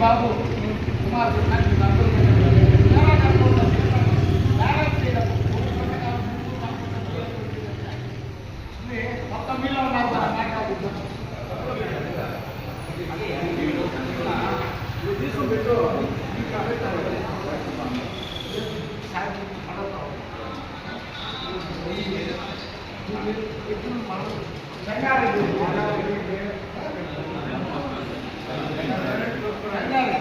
బాబు కుమార్ నాకు అందరూ ఎలా కనుక్కుంటారు? బ్యాలెన్స్ చేయడం. ఇది మొత్తం మీలో ఉన్నారు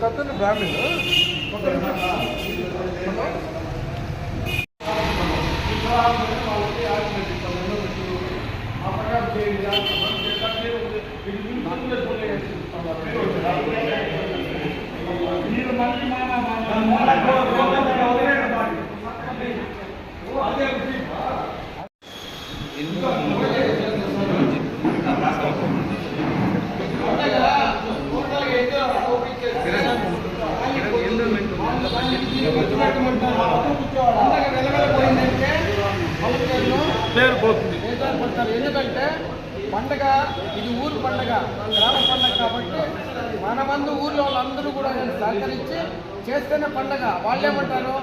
ఒక అతను బ్రాహ్మణ్ ఒక మీరు మళ్ళీ మామ పేరు పోతుంది. ఎందుకంటే పండగ ఇది ఊరు పండగ గ్రామ పండగ కాబట్టి మన మందు ఊర్లో వాళ్ళందరూ కూడా నేను సహకరించి చేస్తేనే పండగ. వాళ్ళు ఏమంటారు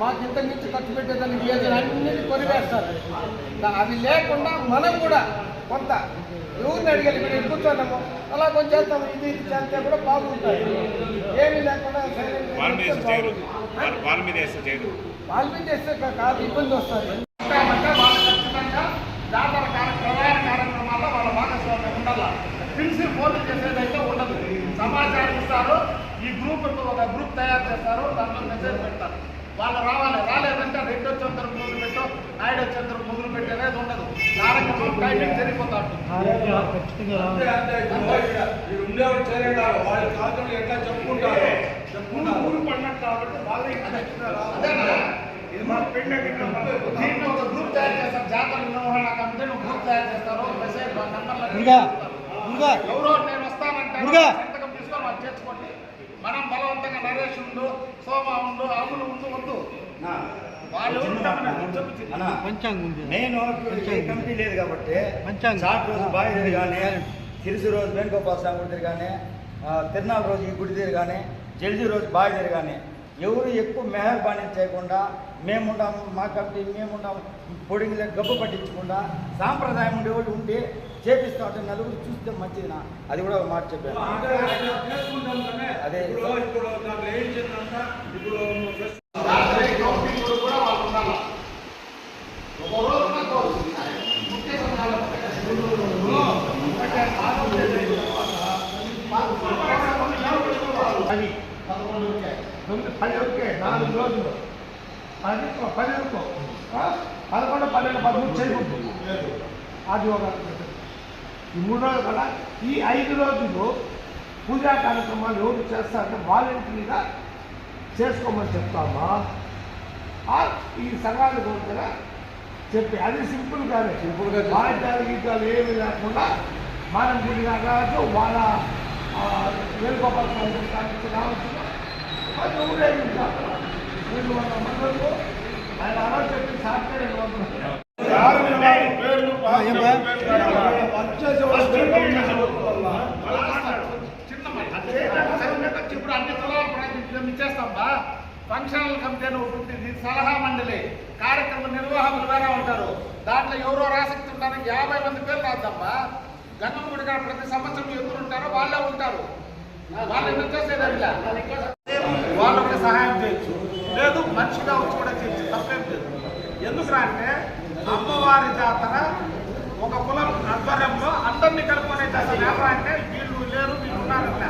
మాకు ఇంత నుంచి ఖర్చు పెట్టేదానికి లేదు అన్నిటి కొనివేస్తారు. దా- అవి లేకుండా మనం కూడా కొంత ఎవరిని అడిగాలి? ఇక్కడ కూర్చోలేము అలా కొంచెం చేస్తాము. ఇది ఇది చేస్తే కూడా బాగుంటుంది ఏమీ లేకుండా వాళ్ళ మీద చేస్తే చేస్తే కాదు ఇబ్బంది వస్తుంది అంటే వాళ్ళు ఖచ్చితంగా జాతర కార్య- ప్రధాన కార్యక్రమాల్లో వాళ్ళ భాగస్వామ్యం ఉండాలి పిలిచి ఫోన్ చేసేదైతే ఉండదు సమాచారం ఇస్తారు ఈ గ్రూప్ ఒక గ్రూప్ తయారు చేస్తారు దాంట్లో మెసేజ్ పెడతారు. వాళ్ళు రావాలి రాలేదంటే రెడ్డి వచ్చేంతరం మొదలు పెట్టో నాయుడు వచ్చేంతరం మొదలు పెట్టేది ఉండదు. కార్యక్రమం టైమింగ్ జరిగిపోతా ఉంటుంది. ఊరు పండగ కాబట్టి వాళ్ళే అదేనా దీంట్లో ఒక గ్రూప్ తయారు చేస్తారు. జాతర నిర్వహణ కమిటీ గ్రూప్ తయారు చేస్తారు. మెసేజ్ నంబర్లు ఎవరో నేను వస్తానంటే సంతకం తీసుకొని వాళ్ళు చేర్చుకోండి. మనం బలవంతంగా నరేష్ ఉండు సోమ ఉండు అమ్ములు ఉండు వద్దు. నేను కమిటీ లేదు కాబట్టి. చాట్ రోజు బావి కానీ తిరుసు రోజు వేణుగోపాల స్వామి గుడి కానీ తిరునాళ్ళ రోజు ఈ గుడి కానీ జల్దీ రోజు బావి కానీ ఎవరు ఎక్కువ మెహర్బానీ చేయకుండా మేముంటాం మా కమిటీ మేముంటాం పొడిగిలే గబ్బు పట్టించకుండా సాంప్రదాయం ఉండేవాళ్ళు ఉంటే చేపిస్తా ఉంటే నలుగురు చూస్తే మంచిది నా అది కూడా ఒక మాట చెప్పాను. అదే. పది పది వచ్చాయి. నాలుగు రోజులు. పది పది వరకు పదకొండు పన్నెండు పదమూడు చేయకూడదు అది ఒక ఈ మూడు రోజులు కదా ఈ ఐదు రోజులు పూజా కార్యక్రమాలు ఎవరు చేస్తారంటే వాలంటీర్గా చేసుకోమని చెప్తామా? ఆ ఈ సంఘాలు దగ్గర చెప్పి అది సింపుల్ గానే సింపుల్గా వాయిద్యాలు గీతాలు ఏమి లేకుండా మనం గుడి కావచ్చు వాళ్ళ వేణుగోపాల స్వామి ఊరేగించాలి రెండు వందల మందులు ఆయన ఇప్పుడు అన్ని ఫంక్షనల్ కమిటీ అని ఒకటి ఉంటుంది సలహా మండలి కార్యక్రమ నిర్వాహకులు వేరే ఉంటారు. దాంట్లో ఎవరో ఆసక్తి ఉంటారు. యాభై మంది పేర్లు రాద్దామా గంగమ్మ గుడి కాడ ప్రతి సంవత్సరం ఎవరు ఉంటారో వాళ్ళే ఉంటారు. వాళ్ళు ఎందుకు చేసేది వాళ్ళకి సహాయం చేయొచ్చు. లేదు మనిషిగా వచ్చి కూడా చేయొచ్చు తప్పేం లేదు ఎందుకురా అంటే అమ్మవారి జాతర ఒక కులం ఆధ్వర్యంలో అందరినీ కలుపుకునే జాతర ఎవరా అంటే వీళ్ళు లేరు వీళ్ళు ఉన్నారన్న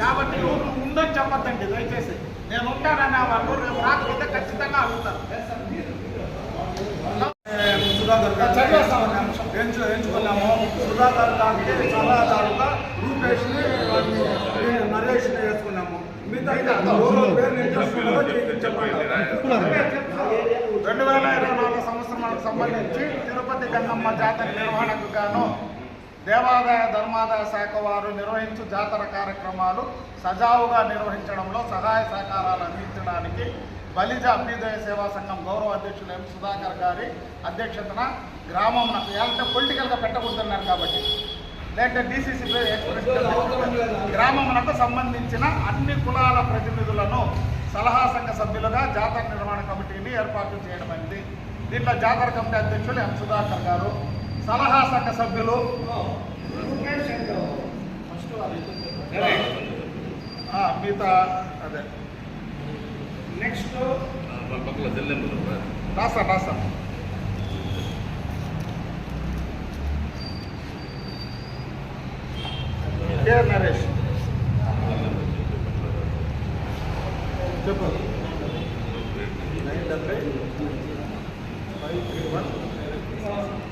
కాబట్టి ఊరు ఉందని చెప్పద్దండి దయచేసి. నేను ఉంటానన్న వాళ్ళు రేపు రాకపోతే ఖచ్చితంగా అడుగుతారు సుధాకర్ గారు ఎంచుకున్నాము సుధాకర్ గారికి సలహాదారుగా రూపేష్ని వాడిని ఈ నరేష్ని వేసుకున్నాము మిగతా ఎవరో పేర్లు ఇంట్రెస్ట్ ఉన్నదో చెప్పండి రెండు వేల ఇరవై నాలుగు సంవత్సరాలకు సంబంధించి తిరుపతి గంగమ్మ జాతర నిర్వహణకు గాను దేవాదాయ ధర్మాదాయ శాఖ వారు నిర్వహించు జాతర కార్యక్రమాలు సజావుగా నిర్వహించడంలో సహాయ సహకారాలు అందించడానికి బలిజ అభ్యుదయ సేవా సంఘం గౌరవ అధ్యక్షులు ఎం సుధాకర్ గారి అధ్యక్షతన గ్రామం అంటే పొలిటికల్గా పెట్టకూడదన్నారు కాబట్టి లేదంటే డీసీసీ గ్రామమునకు సంబంధించిన అన్ని కులాల ప్రతినిధులను సలహా సంఘ సభ్యులుగా జాతర నిర్వహణ కమిటీని ఏర్పాటు చేయడమైంది దీంట్లో జాతర కమిటీ అధ్యక్షులు ఎం సుధాకర్ గారు సలహా సంఘ సభ్యులు మిగతా అదే. నెక్స్ట్ రాస్తా రాస్తా. కే నరేష్ చెప్పు నైన్ డెబ్బై five three one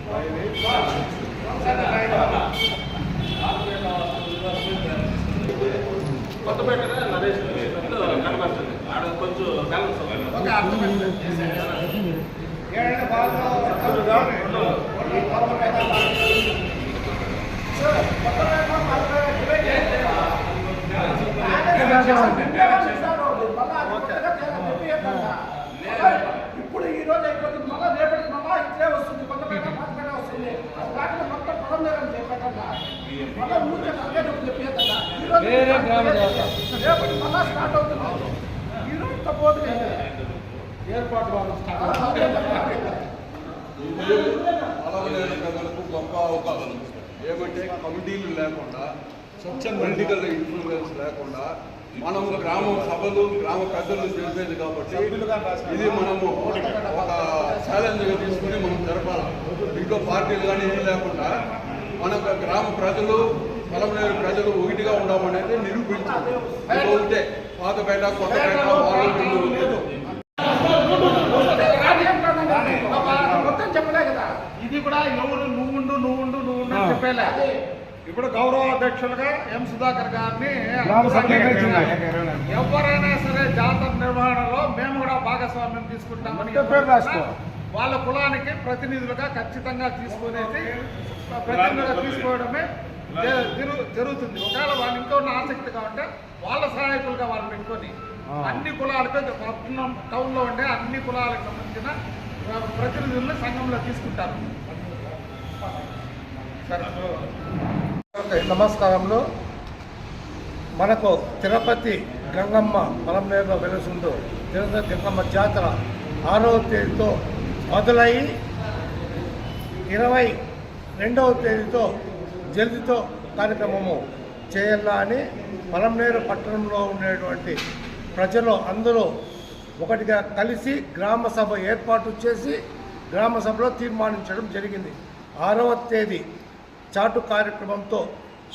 five eight okay అర్థమైంది ఏడంటే బాగా చక్కగా ఈ కొత్త పేట సార్ కొత్త పేట మళ్ళీ డివైడ్ చేయండి. ఇప్పుడు ఈ రోజు అయిపోతుంది మళ్ళా రేపటి మళ్ళా ఇట్లే వస్తుంది కొత్త మాత్రమే వస్తుంది అది మొత్తం పొలం నేరం చేపట్టండి మళ్ళా ఊరికే అదే డబ్బులు చెప్పేద్దన్నా. ఈ స్టార్ట్ అవుతుంది ఈ రోజు తప్పదు ఏర్పాటు వాళ్ళు స్టార్ట్ గొప్ప అవకాశం ఏమంటే కమిటీలు లేకుండా స్వచ్ఛ పొలిటికల్ ఇన్ఫ్లుయెన్స్ లేకుండా మనము గ్రామ సభలు గ్రామ పెద్దలు చేసేది కాబట్టి ఇది మనము ఒక ఛాలెంజ్గా తీసుకుని మనం జరపాలి. ఇంకో పార్టీలు కానీ ఏం లేకుండా మన గ్రామ ప్రజలు పొలంలేని ప్రజలు ఒకటిగా ఉండమనేది నిరూపించాలి. ఇది ఒకటే పాతపేట కొత్తపేట వాళ్ళు లేదు. చెప్పలే కదా. ఇది కూడా ఎవరు నువ్వుండు నువ్వుండు నువ్వుండు చెప్పలే. ఇప్పుడు గౌరవ అధ్యక్షులుగా ఎం సుధాకర్ గారిని ఎవరైనా సరే జాతర నిర్వహణలో మేము కూడా భాగస్వామ్యం తీసుకుంటామని. వాళ్ళ కులానికి ప్రతినిధులుగా ఖచ్చితంగా తీసుకునేది ప్రతినిధులుగా తీసుకోవడమే జరుగుతుంది. ఒకవేళ వాళ్ళు ఇంకో ఆసక్తిగా ఉంటే వాళ్ళ సహాయకులుగా వాళ్ళు పెట్టుకొని అన్ని కులాలకు పట్టణం టౌన్లో ఉండే అన్ని కులాలకు సంబంధించిన ప్రతినిధులను సంఘంలో తీసుకుంటారు. సరే. నమస్కారంలో మనకు తిరుపతి గంగమ్మ పొలంనేరులో వెలుసుందో తిరుపతి గంగమ్మ జాతర ఆరవ తేదీతో మొదలై ఇరవై రెండవ తేదీతో జల్దితో కార్యక్రమము చేయాలా అని పొలంనేరు పట్టణంలో ఉండేటువంటి ప్రజలు అందరూ ఒకటిగా కలిసి గ్రామ సభ ఏర్పాటు చేసి గ్రామ సభలో తీర్మానించడం జరిగింది. ఆరవ తేదీ చాటు కార్యక్రమంతో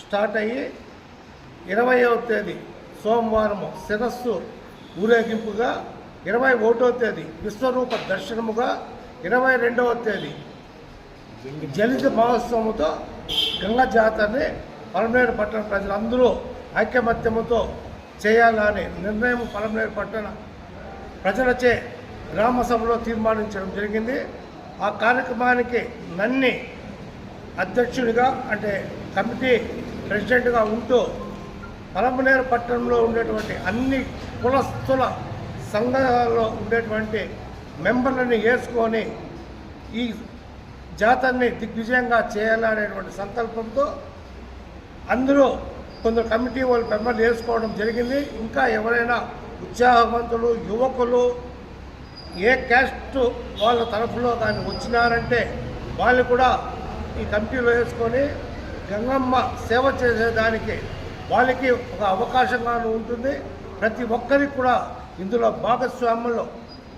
స్టార్ట్ అయ్యి ఇరవయవ తేదీ సోమవారం శిరస్సు ఊరేగింపుగా ఇరవై ఒకటో తేదీ విశ్వరూప దర్శనముగా ఇరవై రెండవ తేదీ జలిత మహోత్సవంతో గంగా జాతరని పలమనేరు పట్టణ ప్రజలందరూ ఐకమత్యముతో చేయాలని నిర్ణయం పలమనేరు పట్టణ ప్రజలచే గ్రామ సభలో తీర్మానించడం జరిగింది. ఆ కార్యక్రమానికి నన్ని అధ్యక్షుడిగా అంటే కమిటీ ప్రెసిడెంట్గా ఉంటూ పలమనేరు పట్టణంలో ఉండేటువంటి అన్ని కులస్తుల సంఘాలలో ఉండేటువంటి మెంబర్లని వేసుకొని ఈ జాతరని దిగ్విజయంగా చేయాలనేటువంటి సంకల్పంతో అందరూ కొందరు కమిటీ వాళ్ళు మెంబర్లు వేసుకోవడం జరిగింది. ఇంకా ఎవరైనా ఉత్సాహవంతులు యువకులు ఏ క్యాస్ట్ వాళ్ళ తరఫులో కానీ వచ్చినారంటే వాళ్ళు కూడా ఈ కమిటీలో వేసుకొని గంగమ్మ సేవ చేసేదానికి వాళ్ళకి ఒక అవకాశంగాను ఉంటుంది. ప్రతి ఒక్కరికి కూడా ఇందులో భాగస్వామ్యంలో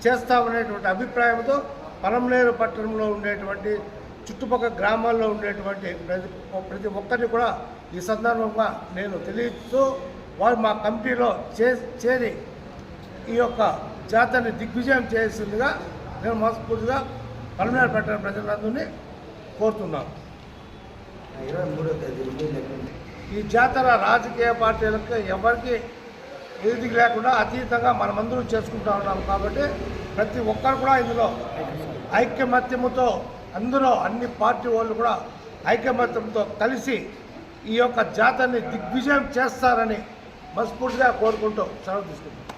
చేస్తామనేటువంటి అభిప్రాయంతో పరంనేరు పట్టణంలో ఉండేటువంటి చుట్టుపక్కల గ్రామాల్లో ఉండేటువంటి ప్రతి ప్రతి ఒక్కరిని కూడా ఈ సందర్భంగా నేను తెలియజేస్తూ వారు మా కమిటీలో చే చేరి ఈ యొక్క జాతరని దిగ్విజయం చేసిందిగా నేను మనస్ఫూర్తిగా పలమనేరు పట్టణ ప్రజలందరినీ అయిపోయింది ఈ జాతర రాజకీయ పార్టీలకు ఎవరికి ఏది లేకుండా అతీతంగా మనమందరం చేసుకుంటా ఉన్నాం కాబట్టి ప్రతి ఒక్కరు కూడా ఇందులో ఐక్యమత్యముతో అందులో అన్ని పార్టీ వాళ్ళు కూడా ఐకమత్యంతో కలిసి ఈ యొక్క జాతరని దిగ్విజయం చేస్తారని మనస్ఫూర్తిగా కోరుకుంటూ సెలవు తీసుకుంటాం